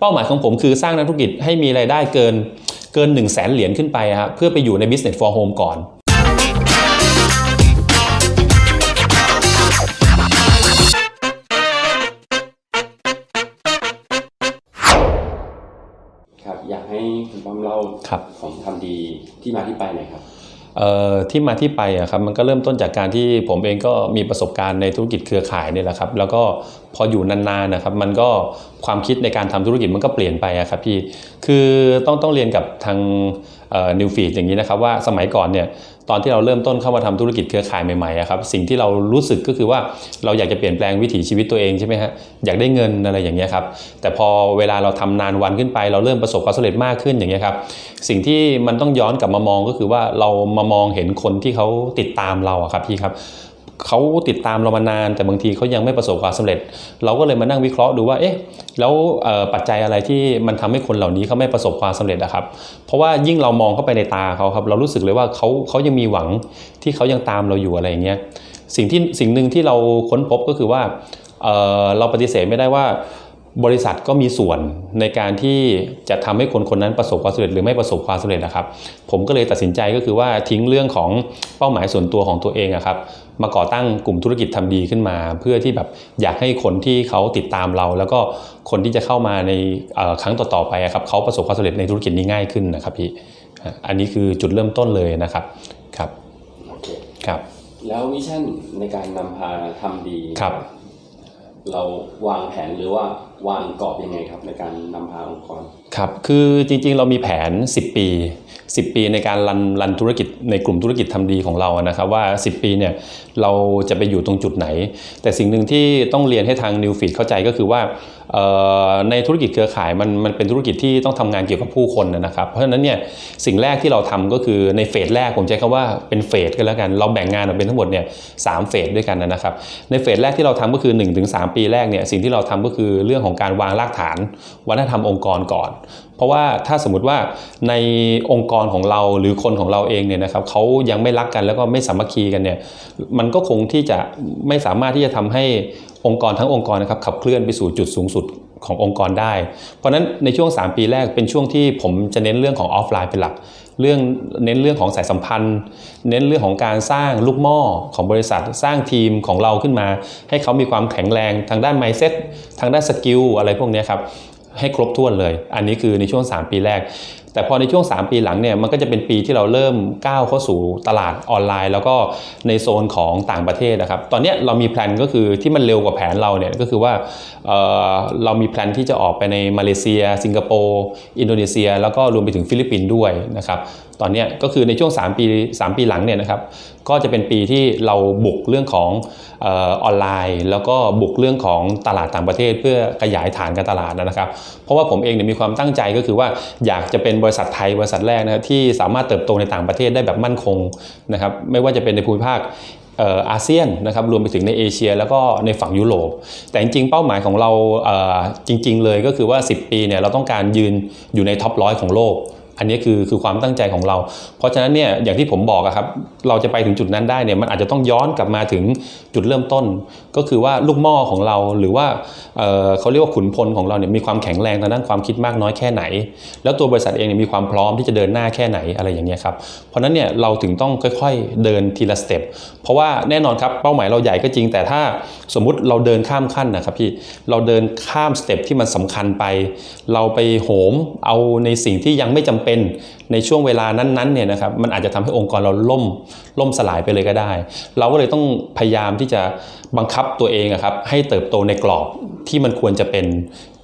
เป้าหมายของผมคือสร้างนักธุรกิจให้มีรายได้เกินเกิน1นึ่งแสนเหรียญขึ้นไปอะครับเพื่อไปอยู่ใน business for home ก่อนครับอยากให้คุณป้อมเล่าครับของทำดีที่มาที่ไปหน่อยครับเอ่อ ที่มาที่ไปอะครับมันก็เริ่มต้นจากการที่ผมเองก็มีประสบการณ์ในธุรกิจเครือข่ายนี่แหละครับ แล้วก็พออยู่นานๆนะครับมันก็ความคิดในการทำธุรกิจมันก็เปลี่ยนไปอะครับพี่คือต้องต้องเรียนกับทางนิวฟีดอย่างนี้นะครับว่าสมัยก่อนเนี่ย ตอนที่เราเริ่มต้นเข้ามาทำธุรกิจเครือข่ายใหม่ๆครับสิ่งที่เรารู้สึกก็คือว่าเราอยากจะเปลี่ยนแปลงวิถีชีวิตตัวเองใช่ไหมฮะอยากได้เงินอะไรอย่างเงี้ยครับแต่พอเวลาเราทำนานวันขึ้นไป เราเริ่มประสบความสำเร็จมากขึ้นอย่างเงี้ยครับสิ่งที่มันต้องย้อนกลับมามองก็คือว่าเรามามองเห็นคนที่เขาติดตามเราอะครับพี่ครับ เขาติดตามเรามานาน แต่บางทีเขายังไม่ประสบความสำเร็จ เราก็เลยมานั่งวิเคราะห์ดูว่าเอ๊ะแล้วปัจจัยอะไรที่มันทำให้คนเหล่านี้เขาไม่ประสบความสำเร็จอะครับ เพราะว่ายิ่งเรามองเข้าไปในตาเขาครับเรารู้สึกเลยว่าเขาเขายังมีหวังที่เขายังตามเราอยู่อะไรอย่างเงี้ยสิ่งที่สิ่งหนึ่งที่เราค้นพบก็คือว่าเเราปฏิเสธไม่ได้ว่าบริษัทก็มีส่วนในการที่จะทำให้คนคนนั้นประสบความสำเร็จหรือไม่ประสบความสำเร็จนะครับ ผมก็เลยตัดสินใจก็คือว่าทิ้งเรื่องของเป้าหมายส่วนตัวของตัวเองอะครับ มาก่อตั้งกลุ่มธุรกิจทำดีขึ้นมา เพื่อที่แบบอยากให้คนที่เขาติดตามเรา แล้วก็คนที่จะเข้ามาในเอ่อครั้งต่อๆไปอะครับเขาประสบความสำเร็จในธุรกิจนี้ง่ายขึ้นนะครับพี่อะอันนี้คือจุดเริ่มต้นเลยนะครับครับโอเคครับ แล้ววิชั่นในการนำพาทำดีครับเราวางแผนหรือว่าวางกรอบยังไงครับในการนำพาองค์กรครับ คือจริงๆ เรามีแผน 10 ปี 10 ปีในการรันรันธุรกิจในกลุ่มธุรกิจทำดีของเรานะครับว่า 10 ปีเนี่ยเราจะไปอยู่ตรงจุดไหน แต่สิ่งหนึ่งที่ต้องเรียนให้ทาง New f e e d เข้าใจก็คือว่าในธุรกิจเครือข่ายมันมันเป็นธุรกิจที่ต้องทำงานเกี่ยวกับผู้คนนะครับ เพราะฉะนั้นเนี่ยสิ่งแรกที่เราทำก็คือในเฟสแรกผมใช้คำว่าเป็นเฟสกันแล้วกัน เราแบ่งงานออกเป็นทั้งหมดเนี่ยสามเฟสด้วยกันนะครับ ในเฟสแรกที่เราทำก็คือ 1-3 ปีแรกเนี่ยสิ่งที่เราทำก็คือเรื่องของการวางรากฐานวัฒนธรรมองค์กรก่อน เพราะว่าถ้าสมมติว่าในองค์กรของเราหรือคนของเราเองเนี่ยนะครับเขายังไม่รักกันแล้วก็ไม่สามัคคีกันเนี่ยมันก็คงที่จะไม่สามารถที่จะทำให้องค์กรทั้งองค์กรนะครับขับเคลื่อนไปสู่จุดสูงสุดขององค์กรได้ เพราะฉะนั้นในช่วง 3 ปีแรกเป็นช่วงที่ผมจะเน้นเรื่องของออฟไลน์เป็นหลัก เรื่องเน้นเรื่องของสายสัมพันธ์ เน้นเรื่องของการสร้างลูกหม้อของบริษัท สร้างทีมของเราขึ้นมา ให้เขามีความแข็งแรงทางด้าน mindset ทางด้านสกิลอะไรพวกนี้ครับ ให้ครบถ้วนเลย อันนี้คือในช่วง 3 ปีแรก แต่พอในช่วง 3 ปีหลังเนี่ยมันก็จะเป็นปีที่เราเริ่มก้าวเข้าสู่ตลาดออนไลน์ แล้วก็ในโซนของต่างประเทศนะครับ ตอนนี้เรามีแพลนก็คือที่มันเร็วกว่าแผนเราเนี่ยก็คือว่าเเรามีแพลนที่จะออกไปในมาเลเซีย สิงคโปร์ อินโดนีเซีย แล้วก็รวมไปถึงฟิลิปปินส์ด้วยนะครับตอนนี้ก็คือในช่วง 3 ปี 3 ปีหลังเนี่ยนะครับก็จะเป็นปีที่เราบุกเรื่องของออนไลน์ แล้วก็บุกเรื่องของตลาดต่างประเทศ เพื่อขยายฐานการตลาดนะครับ เพราะว่าผมเองเนี่ยมีความตั้งใจก็คือว่าอยากจะเป็นบริษัทไทยบริษัทแรกนะครที่สามารถเติบโตในต่างประเทศได้แบบมั่นคงนะครับไม่ว่าจะเป็นในภูมิภาคอาเซียนนะครับรวมไปถึงในเอเชีย แล้วก็ในฝั่งยุโรป แต่จริงๆ เป้าหมายของเราจริง ๆ เลยก็คือว่า 10 ปีเนี่ยเราต้องการยืนอยู่ในท็อปร้อยของโลก อันนี้คือคือความตั้งใจของเรา เพราะฉะนั้นเนี่ยอย่างที่ผมบอกอะครับเราจะไปถึงจุดนั้นได้เนี่ยมันอาจจะต้องย้อนกลับมาถึงจุดเริ่มต้น ก็คือว่าลูกหม้อของเราหรือว่าเเขาเรียกว่าขุนพลของเราเนี่ยมีความแข็งแรงทางด้านความคิดมากน้อยแค่ไหน แล้วตัวบริษัทเองเนี่ยมีความพร้อมที่จะเดินหน้าแค่ไหนอะไรอย่างเงี้ยครับเพราะฉะนั้นเนี่ยเราถึงต้องค่อยๆเดินทีละสเต็ปเพราะว่าแน่นอนครับเป้าหมายเราใหญ่ก็จริง แต่ถ้าสมมุติเราเดินข้ามขั้นนะครับพี่เราเดินข้ามสเต็ปที่มันสำคัญไป เราไปโหมเอาในสิ่งที่ยังไม่จำเป็นในช่วงเวลานั้นๆเนี่ยนะครับมันอาจจะทำให้องค์กรเราล่มล่มสลายไปเลยก็ได้ เราก็เลยต้องพยายามที่จะบังคับตัวเองอะครับให้เติบโตในกรอบที่มันควรจะเป็น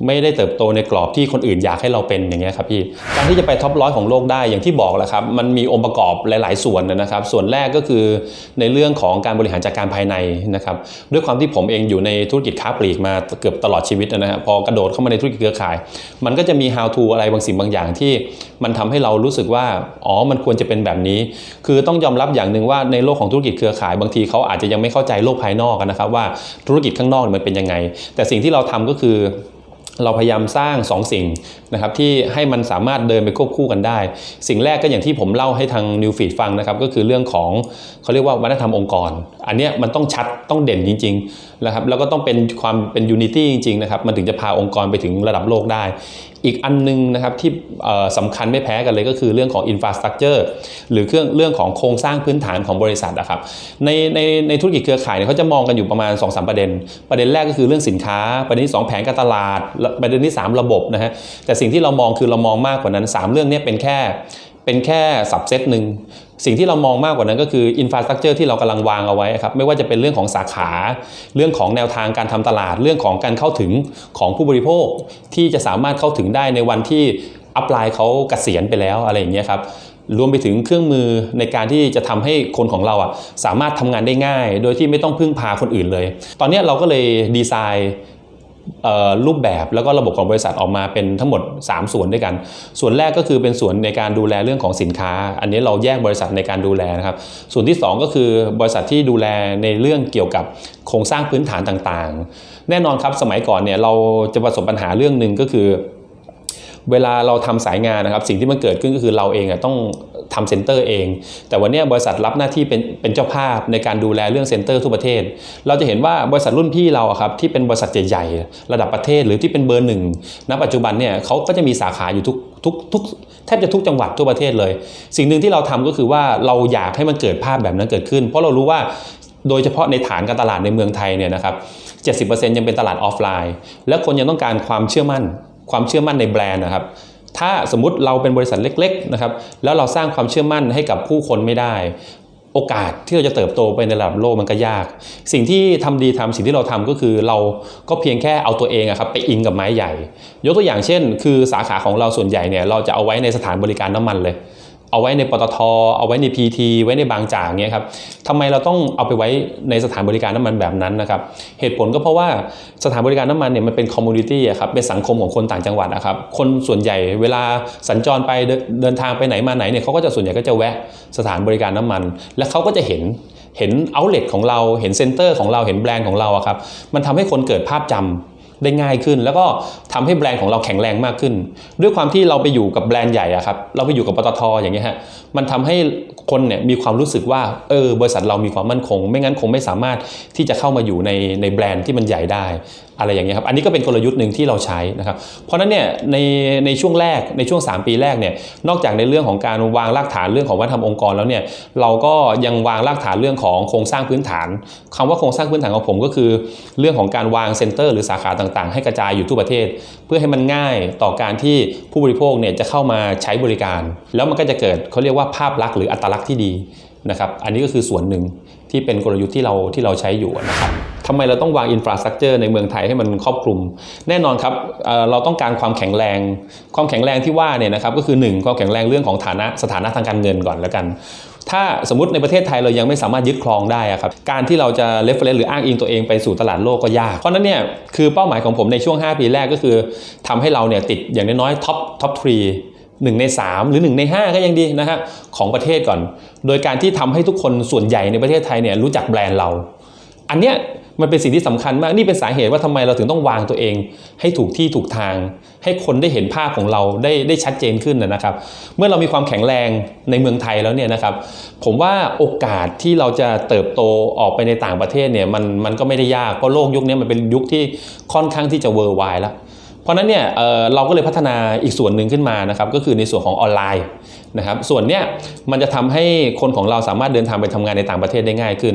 ไม่ได้เติบโตในกรอบที่คนอื่นอยากให้เราเป็นอย่างเงี้ยครับพี่การที่จะไปท็อปร้อยของโลกได้อย่างที่บอกแหละครับมันมีองค์ประกอบหลาย ๆ ส่วนนะครับ ส่วนแรกก็คือในเรื่องของการบริหารจัดการภายในนะครับด้วยความที่ผมเองอยู่ในธุรกิจค้าปลีกมาเกือบตลอดชีวิตนะฮะพอกระโดดเข้ามาในธุรกิจเครือข่าย มันก็จะมี how to อะไรบางสิ่งบางอย่างที่มันทำให้เรารู้สึกว่าอ๋อมันควรจะเป็นแบบนี้ คือต้องยอมรับอย่างหนึ่งว่าในโลกของธุรกิจเครือข่าย บางทีเขาอาจจะยังไม่เข้าใจโลกภายนอกกันนะครับว่าธุรกิจข้างนอกมันเป็นยังไง แต่สิ่งที่เราทำก็คือ เราพยายามสร้างสองสิ่ง นะครับที่ให้มันสามารถเดินไปควบคู่กันได้ สิ่งแรกก็อย่างที่ผมเล่าให้ทาง New Feed ฟังนะครับก็คือเรื่องของเขาเรียกว่าวัฒนธรรมองค์กร อันเนี้ยมันต้องชัดต้องเด่นจริงๆนะครับแล้วก็ต้องเป็นความเป็นยูนิตี้จริงๆนะครับมันถึงจะพาองค์กรไปถึงระดับโลกได้ อีกอันนึงนะครับที่สำคัญไม่แพ้กันเลยก็คือเรื่องของ infrastructure หรือเครื่องเรื่องของโครงสร้างพื้นฐานของบริษัทนะครับในในในธุรกิจเครือข่ายเนี่ยเขาจะมองกันอยู่ประมาณ 2-3 ประเด็น ประเด็นแรกก็คือเรื่องสินค้า ประเด็นที่ 2 แผนการตลาด ประเด็นที่ 3 ระบบนะฮะแต่สิ่งที่เรามองคือเรามองมากกว่านั้น 3 เรื่องนี้เป็นแค่เป็นแค่สับเซตหนึ่งสิ่งที่เรามองมากกว่านั้นก็คืออินฟราสตรักเจอร์ที่เรากำลังวางเอาไว้ครับไม่ว่าจะเป็นเรื่องของสาขา เรื่องของแนวทางการทำตลาด เรื่องของการเข้าถึงของผู้บริโภค ที่จะสามารถเข้าถึงได้ในวันที่อัปไลน์เขาเกษียณไปแล้วอะไรอย่างเงี้ยครับรวมไปถึงเครื่องมือในการที่จะทำให้คนของเราอะสามารถทำงานได้ง่าย โดยที่ไม่ต้องพึ่งพาคนอื่นเลย ตอนนี้เราก็เลยดีไซน์ รูปแบบแล้วก็ระบบของบริษัทออกมาเป็นทั้งหมด 3 ส่วนด้วยกัน ส่วนแรกก็คือเป็นส่วนในการดูแลเรื่องของสินค้า อันนี้เราแยกบริษัทในการดูแลนะครับ ส่วนที่ 2 ก็คือบริษัทที่ดูแลในเรื่องเกี่ยวกับโครงสร้างพื้นฐานต่างๆ แน่นอนครับสมัยก่อนเนี่ยเราจะประสบปัญหาเรื่องหนึ่งก็คือ เวลาเราทำสายงานนะครับ สิ่งที่มันเกิดขึ้นก็คือเราเองต้อง ทำเซ็นเตอร์เอง แต่วันนี้บริษัทรับหน้าที่เป็นเป็นเจ้าภาพในการดูแลเรื่องเซ็นเตอร์ทั่วประเทศ เราจะเห็นว่าบริษัทรุ่นพี่เราครับที่เป็นบริษัทใหญ่ๆระดับประเทศหรือที่เป็นเบอร์หนึ่งณปัจจุบันเนี่ยเขาก็จะมีสาขาอยู่ทุกทุกทุกแทบจะทุกจังหวัดทั่วประเทศเลย สิ่งหนึ่งที่เราทำก็คือว่าเราอยากให้มันเกิดภาพแบบนั้นเกิดขึ้น เพราะเรารู้ว่าโดยเฉพาะในฐานการตลาดในเมืองไทยเนี่ยนะครับ 70%ยังเป็นตลาดออฟไลน์ และคนยังต้องการความเชื่อมั่น ความเชื่อมั่นในแบรนด์นะครับ ถ้าสมมุติเราเป็นบริษัทเล็กๆนะครับแล้วเราสร้างความเชื่อมั่นให้กับผู้คนไม่ได้ โอกาสที่เราจะเติบโตไปในระดับโลกมันก็ยาก สิ่งที่ทำดีทำสิ่งที่เราทำก็คือเราก็เพียงแค่เอาตัวเองอะครับไปอิงกับไม้ใหญ่ ยกตัวอย่างเช่น คือสาขาของเราส่วนใหญ่เนี่ยเราจะเอาไว้ในสถานบริการน้ำมันเลย เอาไว้ในปตทเอาไว้ใน PT ไว้ในบางจากเงี้ยครับทำไมเราต้องเอาไปไว้ในสถานบริการน้ำมันแบบนั้นนะครับเหตุผลก็เพราะว่าสถานบริการน้ำมันเนี่ยมันเป็นคอมมูนิตี้ครับเป็นสังคมของคนต่างจังหวัดนะครับคนส่วนใหญ่เวลาสัญจรไปเดินเดินทางไปไหนมาไหนเนี่ยเขาก็จะส่วนใหญ่ก็จะแวะสถานบริการน้ำมัน และเขาก็จะเห็นเห็นเอาเล t ของเราเห็นเซ็นเตอร์ของเราเห็นแบรนด์ของเราครับมันทำให้คนเกิดภาพจำ ได้ง่ายขึ้น แล้วก็ทำให้แบรนด์ของเราแข็งแรงมากขึ้น ด้วยความที่เราไปอยู่กับแบรนด์ใหญ่อะครับเราไปอยู่กับปตทอย่างเงี้ยฮะมันทำให้คนเนี่ยมีความรู้สึกว่าเออบริษัทเรามีความมั่นคง ไม่งั้นคงไม่สามารถที่จะเข้ามาอยู่ในในแบรนด์ที่มันใหญ่ได้ อะไรอย่างเงี้ยครับ อันนี้ก็เป็นกลยุทธ์หนึ่งที่เราใช้นะครับ เพราะนั้นเนี่ยในในช่วงแรกในช่วง 3 ปีแรกเนี่ย นอกจากในเรื่องของการวางรากฐานเรื่องของวัฒนธรรมองค์กรแล้วเนี่ย เราก็ยังวางรากฐานเรื่องของโครงสร้างพื้นฐานคำว่าโครงสร้างพื้นฐานของผมก็คือ เรื่องของการวางเซ็นเตอร์หรือสาขาต่างๆ ให้กระจายอยู่ทั่วประเทศ เพื่อให้มันง่ายต่อการที่ผู้บริโภคเนี่ยจะเข้ามาใช้บริการ แล้วมันก็จะเกิดเขาเรียกว่าภาพลักษณ์หรืออัตลักษณ์ที่ดีนะครับ อันนี้ก็คือส่วนหนึ่งที่เป็นกลยุทธ์ที่เราที่เราใช้อยู่นะครับ ทำไมเราต้องวางอินฟราสตรักเจอร์ในเมืองไทยให้มันครอบคลุม แน่นอนครับเเราต้องการความแข็งแรง ความแข็งแรงที่ว่าเนี่ยนะครับก็คือ 1 ความแข็งแรงเรื่องของฐานะสถานะทางการเงินก่อนแล้วกัน ถ้าสมมติในประเทศไทยเรายังไม่สามารถยึดครองได้อะครับการที่เราจะเลฟเฟรนหรืออ้างอิงตัวเองไปสู่ตลาดโลกก็ยาก เพราะนั้นเนี่ยคือเป้าหมายของผมในช่วง 5 ปีแรกก็คือทำให้เราเนี่ยติดอย่างน้อยๆท็อปท็อปทรีหนึ่งใน 3 หรือ 1 ใน 5 ก็ยังดีนะครับของประเทศก่อน โดยการที่ทำให้ทุกคนส่วนใหญ่ในประเทศไทยเนี่ยรู้จักแบรนด์เรา อันเนี้ย มันเป็นสิ่งที่สำคัญมากนี่เป็นสาเหตุว่าทำไมเราถึงต้องวางตัวเอง ให้ถูกที่ถูกทาง ให้คนได้เห็นภาพของเราได้ได้ชัดเจนขึ้นนะครับ เมื่อเรามีความแข็งแรงในเมืองไทยแล้วเนี่ยนะครับ ผมว่าโอกาสที่เราจะเติบโตออกไปในต่างประเทศเนี่ยมันมันก็ไม่ได้ยากเพราะโลกยุคนี้มันเป็นยุคที่ค่อนข้างที่จะเวอร์ไวแล้วเพราะนั้นเนี่ยเเราก็เลยพัฒนาอีกส่วนหนึ่งขึ้นมานะครับก็คือในส่วนของออนไลน์ นะครับส่วนเนี้ยมันจะทำให้คนของเราสามารถเดินทางไปทำงานในต่างประเทศได้ง่ายขึ้น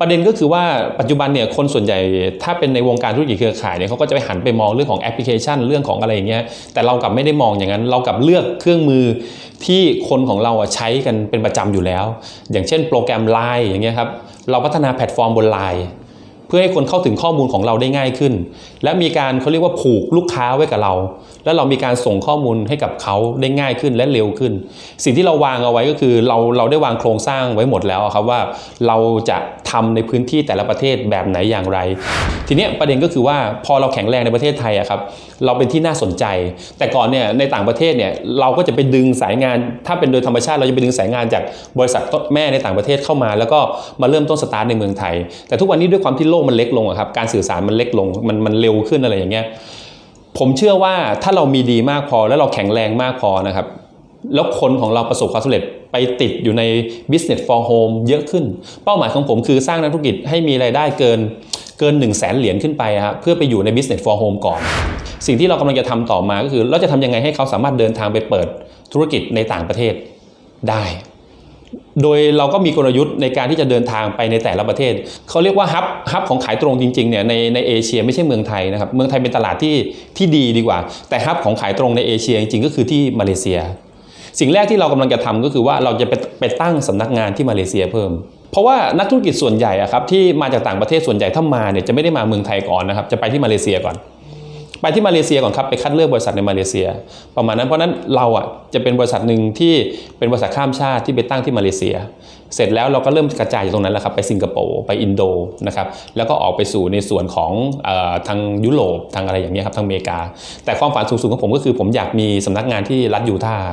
ประเด็นก็คือว่าปัจจุบันเนี่ยคนส่วนใหญ่ถ้าเป็นในวงการธุรกิจเครือข่ายเนี่ยเขาก็จะไปหันไปมองเรื่องของแอปพลิเคชันเรื่องของอะไรอย่างเงี้ยแต่เรากลับไม่ได้มองอย่างนั้น เรากลับเลือกเครื่องมือที่คนของเราใช้กันเป็นประจำอยู่แล้ว อย่างเช่นโปรแกรม Line อย่างเงี้ยครับเราพัฒนาแพลตฟอร์มบน Line เพื่อให้คนเข้าถึงข้อมูลของเราได้ง่ายขึ้น และมีการเขาเรียกว่าผูกลูกค้าไว้กับเราแล้วเรามีการส่งข้อมูลให้กับเขาได้ง่ายขึ้นและเร็วขึ้น สิ่งที่เราวางเอาไว้ก็คือเราเราได้วางโครงสร้างไว้หมดแล้วครับว่าเราจะทำในพื้นที่แต่ละประเทศแบบไหนอย่างไร ทีนี้ประเด็นก็คือว่าพอเราแข็งแรงในประเทศไทยอะครับเราเป็นที่น่าสนใจ แต่ก่อนเนี่ยในต่างประเทศเนี่ยเราก็จะไปดึงสายงาน ถ้าเป็นโดยธรรมชาติเราจะไปดึงสายงานจากบริษัทแม่ในต่างประเทศเข้ามา แล้วก็มาเริ่มต้นสตาร์ทในเมืองไทย แต่ทุกวันนี้ด้วยความที่โลกมันเล็กลงอะครับการสื่อสารมันเล็กลงมันมันเร็วขึ้นอะไรอย่างเงี้ย ผมเชื่อว่าถ้าเรามีดีมากพอแล้วเราแข็งแรงมากพอนะครับ แล้วคนของเราประสบความสำเร็จไปติดอยู่ใน business for home เยอะขึ้น เป้าหมายของผมคือสร้างนักธุรกิจให้มีรายได้เกินเกิน 1 0 0 0 0แสนเหรียญขึ้นไปครับเพื่อไปอยู่ใน business for home ก่อน สิ่งที่เรากำลังจะทำต่อมาก็คือ เราจะทำยังไงให้เขาสามารถเดินทางไปเปิดธุรกิจในต่างประเทศได้ โดยเราก็มีกลยุทธ์ในการที่จะเดินทางไปในแต่ละประเทศ เขาเรียกว่าฮับฮับของขายตรงจริงๆเนี่ยในในเอเชียไม่ใช่เมืองไทยนะครับ เมืองไทยเป็นตลาดที่ที่ดีดีกว่า แต่ฮับของขายตรงในเอเชียจริงๆก็คือที่มาเลเซีย สิ่งแรกที่เรากำลังจะทำก็คือว่าเราจะไปไปตั้งสำนักงานที่มาเลเซียเพิ่มเพราะว่านักธุรกิจส่วนใหญ่อะครับที่มาจากต่างประเทศส่วนใหญ่ถ้ามาเนี่ยจะไม่ได้มาเมืองไทยก่อนนะครับจะไปที่มาเลเซียก่อน ไปที่มาเลเซียก่อนครับไปคัดเลือกบริษัทในมาเลเซีย ประมาณนั้นเพราะนั้นเราอะจะเป็นบริษัทหนึ่งที่เป็นบริษัทข้ามชาติที่ไปตั้งที่มาเลเซีย เสร็จแล้วเราก็เริ่มกระจายอยู่ตรงนั้นแล้วครับไปสิงคโปร์ไปอินโดนะครับแล้วก็ออกไปสู่ในส่วนของอทางยุโรปทางอะไรอย่างเงี้ยครับทางอเมริกา แต่ความฝันสูงสุดของผมก็คือผมอยากมีสำนักงานที่รัฐยูทาห์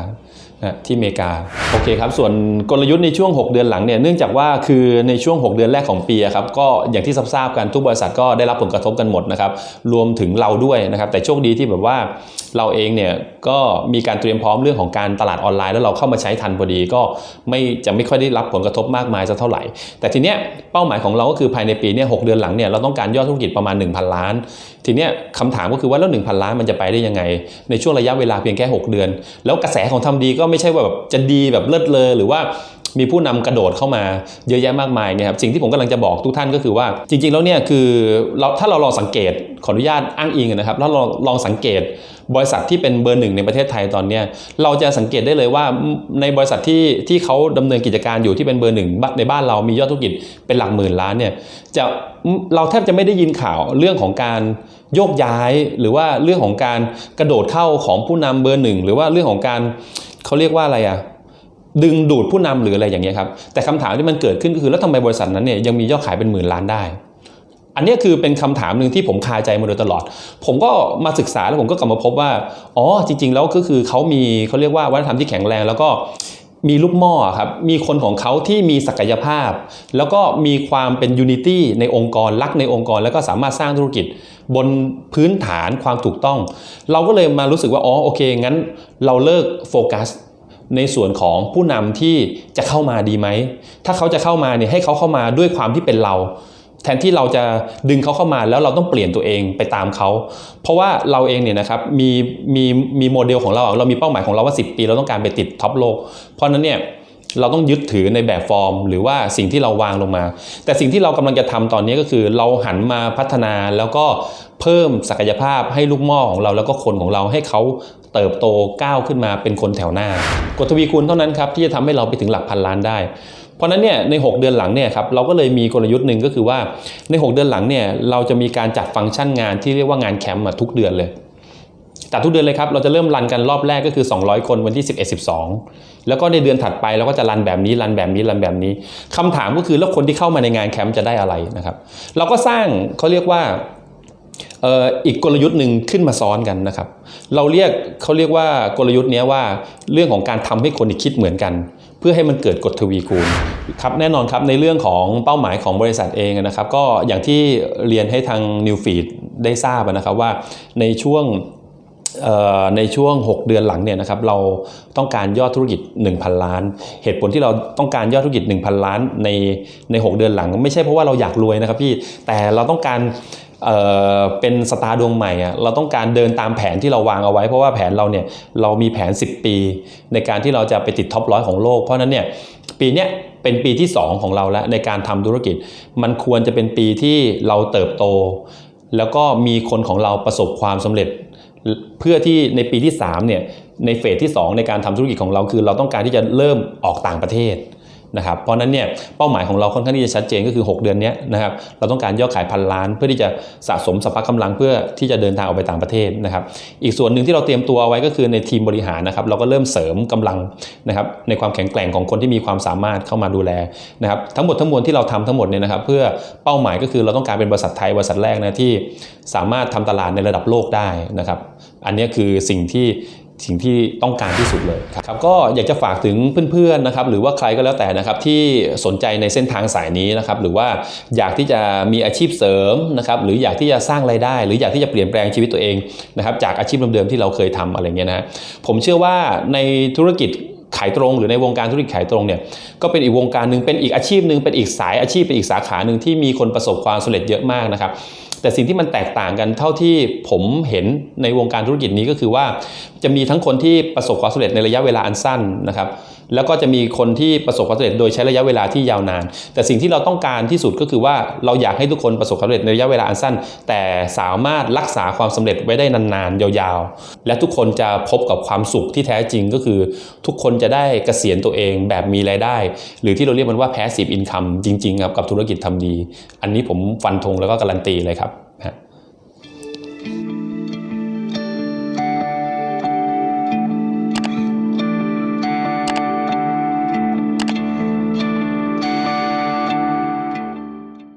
นะที่อเมริกาโอเคครับส่วนกลยุทธ์ในช่วง 6 เดือนหลังเนี่ยเนื่องจากว่าคือในช่วง 6 เดือนแรกของปีครับก็อย่างที่ทราบกันทุกบริษัทก็ได้รับผลกระทบกันหมดนะครับรวมถึงเราด้วยนะครับแต่โชคดีที่แบบว่าเราเองเนี่ยก็มีการเตรียมพร้อมเรื่องของการตลาดออนไลน์ แล้วเราเข้ามาใช้ทันพอดีก็ไม่จะไม่ค่อยได้รับผลกระทบมากมายสักเท่าไหร่ แต่ทีเนี้ยเป้าหมายของเราก็คือภายในปีเนี้หกเดือนหลังเนี่ยเราต้องการยอดธุรกิจประมาณ 1,000 ล้าน ทีเนี้ยคำถามก็คือว่าแล้ว1,000 ล้านมันจะไปได้ยังไง ในช่วงระยะเวลาเพียงแค่ 6 เดือน แล้วกระแสของทำดีก็ไม่ใช่ว่าแบบจะดีแบบเลิศเลอหรือว่ามีผู้นำกระโดดเข้ามาเยอะแยะมากมายเนี่ยครับสิ่งที่ผมกำลังจะบอกทุกท่านก็คือว่า จริง ๆ แล้วเนี่ยคือเราถ้าเราลองสังเกตขออนุญาตอ้างอิงนะครับแล้วเราลองสังเกตบริษัทที่เป็นเบอร์หนึ่งในประเทศไทยตอนนี้เราจะสังเกตได้เลยว่าในบริษัทที่ที่เขาดำเนินกิจการอยู่ที่เป็นเบอร์หนึ่งในบ้านเรามียอดธุรกิจเป็นหลักหมื่นล้านเนี่ยจะเราแทบจะไม่ได้ยินข่าวเรื่องของการโยกย้าย หรือว่าเรื่องของการกระโดดเข้าของผู้นำเบอร์หนึ่งหรือว่าเรื่องของการ เขาเรียกว่าอะไรอะดึงดูดผู้นำหรืออะไรอย่างเงี้ยครับแต่คำถามที่มันเกิดขึ้นก็คือแล้วทำไมบริษัทนั้นเนี่ยยังมียอดขายเป็นหมื่นล้านได้ อันนี้คือเป็นคำถามหนึ่งที่ผมคาใจมาโดยตลอด ผมก็มาศึกษาแล้วผมก็กลับมาพบว่าอ๋อจริง ๆ แล้วก็คือเขามีเขาเรียกว่าวัฒนธรรมที่แข็งแรงแล้วก็ มีลูกหม้อครับ มีคนของเขาที่มีศักยภาพ แล้วก็มีความเป็นยูนิตี้ในองค์กรรักในองค์กร แล้วก็สามารถสร้างธุรกิจ บนพื้นฐานความถูกต้อง เราก็เลยมารู้สึกว่าอ๋อโอเคงั้น เราเลิกโฟกัสในส่วนของผู้นำที่จะเข้ามาดีไหม ถ้าเขาจะเข้ามาเนี่ยให้เขาเข้ามาด้วยความที่เป็นเรา แทนที่เราจะดึงเขาเข้ามาแล้วเราต้องเปลี่ยนตัวเองไปตามเขา เพราะว่าเราเองเนี่ยนะครับมีมีมีโมเดลของเราเรามีเป้าหมายของเราว่า 10 ปีเราต้องการไปติดท็อปโลก เพราะนั้นเนี่ยเราต้องยึดถือในแบบฟอร์ม หรือว่าสิ่งที่เราวางลงมา แต่สิ่งที่เรากำลังจะทำตอนนี้ก็คือ เราหันมาพัฒนาแล้วก็เพิ่มศักยภาพให้ลูกหม้อของเรา แล้วก็คนของเราให้เขาเติบโตก้าวขึ้นมาเป็นคนแถวหน้า กฎทวีคูณเท่านั้นครับที่จะทำให้เราไปถึงหลักพันล้านได้ เพราะนั้นเนี่ยใน 6 เดือนหลังเนี่ยครับเราก็เลยมีกลยุทธ์หนึ่งก็คือว่าใน 6 เดือนหลังเนี่ยเราจะมีการจัดฟังก์ชันงานที่เรียกว่างานแคมป์มาทุกเดือนเลยจัดทุกเดือนเลยครับเราจะเริ่มรันกันรอบแรกก็คือ 200 คนวันที่ 11 12 แล้วก็ในเดือนถัดไปเราก็จะรันแบบนี้รันแบบนี้รันแบบนี้คำถามก็คือแล้วคนที่เข้ามาในงานแคมป์จะได้อะไรนะครับเราก็สร้างเขาเรียกว่าเอ่ออีกกลยุทธ์หนึ่งขึ้นมาซ้อนกันนะครับ เราเรียกเขาเรียกว่ากลยุทธ์นี้ว่าเรื่องของการทำให้คนคิดเหมือนกัน เพื่อให้มันเกิดกฎทวีคูณครับแน่นอนครับในเรื่องของเป้าหมายของบริษัทเองนะครับ ก็อย่างที่เรียนให้ทาง New Feed ได้ทราบนะครับว่าในช่วงในช่วง 6 เดือนหลังเนี่ยนะครับเราต้องการยอดธุรกิจ 1,000 ล้าน เหตุผลที่เราต้องการยอดธุรกิจ 1,000 ล้านในใน 6 เดือนหลัง ไม่ใช่เพราะว่าเราอยากรวยนะครับพี่แต่เราต้องการ เอ่อเป็นสตาร์ดวงใหม่อะเราต้องการเดินตามแผนที่เราวางเอาไว้ เพราะว่าแผนเราเนี่ยเรามีแผน 10 ปี ในการที่เราจะไปติดท็อปร้อยของโลก เพราะนั้นเนี่ยปีเนี้ยเป็นปีที่ 2 ของเราแล้วในการทำธุรกิจ มันควรจะเป็นปีที่เราเติบโต แล้วก็มีคนของเราประสบความสำเร็จ เพื่อที่ในปีที่3เนี่ยในเฟสที่ 2 ในการทำธุรกิจของเราคือ เราต้องการที่จะเริ่มออกต่างประเทศ นะครับเพราะนั้นเนี่ยเป้าหมายของเราค่อนข้างที่จะชัดเจนก็คือ 6 เดือนนี้นะครับเราต้องการยอดขายพันล้านเพื่อที่จะสะสมสัพพกำลังเพื่อที่จะเดินทางออกไปต่างประเทศนะครับอีกส่วนหนึ่งที่เราเตรียมตัวเอาไว้ก็คือในทีมบริหารนะครับเราก็เริ่มเสริมกำลังนะครับในความแข็งแกร่งของคนที่มีความสามารถเข้ามาดูแลนะครับทั้งหมดทั้งมวลที่เราทำทั้งหมดเนี่ยนะครับเพื่อเป้าหมายก็คือเราต้องการเป็นบริษัทไทยบริษัทแรกนะที่สามารถทำตลาดในระดับโลกได้นะครับอันนี้คือสิ่งที่ สิ่งที่ต้องการที่สุดเลยครับก็อยากจะฝากถึงเพื่อนๆนะครับหรือว่าใครก็แล้วแต่นะครับที่สนใจในเส้นทางสายนี้นะครับหรือว่าอยากที่จะมีอาชีพเสริมนะครับหรืออยากที่จะสร้างรายได้ หรืออยากที่จะเปลี่ยนแปลงชีวิตตัวเองนะครับจากอาชีพเดิมๆที่เราเคยทำอะไรเงี้ยนะผมเชื่อว่าในธุรกิจขายตรงหรือในวงการธุรกิจขายตรงเนี่ยก็เป็นอีกวงการหนึ่งเป็นอีกอาชีพหนึ่งเป็นอีกสายอาชีพเป็นอีกสาขาหนึ่งที่มีคนประสบความสำเร็จเยอะมากนะครับ แต่สิ่งที่มันแตกต่างกันเท่าที่ผมเห็นในวงการธุรกิจนี้ก็คือว่า จะมีทั้งคนที่ประสบความสำเร็จในระยะเวลาอันสั้นนะครับ แล้วก็จะมีคนที่ประสบความสำเร็จโดยใช้ระยะเวลาที่ยาวนาน แต่สิ่งที่เราต้องการที่สุดก็คือว่าเราอยากให้ทุกคนประสบความสำเร็จในระยะเวลาอันสั้น แต่สามารถรักษาความสำเร็จไว้ได้นานๆ ยาวๆ และทุกคนจะพบกับความสุขที่แท้จริงก็คือ ทุกคนจะได้เกษียณตัวเองแบบมีรายได้ หรือที่เราเรียกมันว่า passive income จริงๆครับกับธุรกิจทำดี อันนี้ผมฟันธงแล้วก็การันตีเลยครับ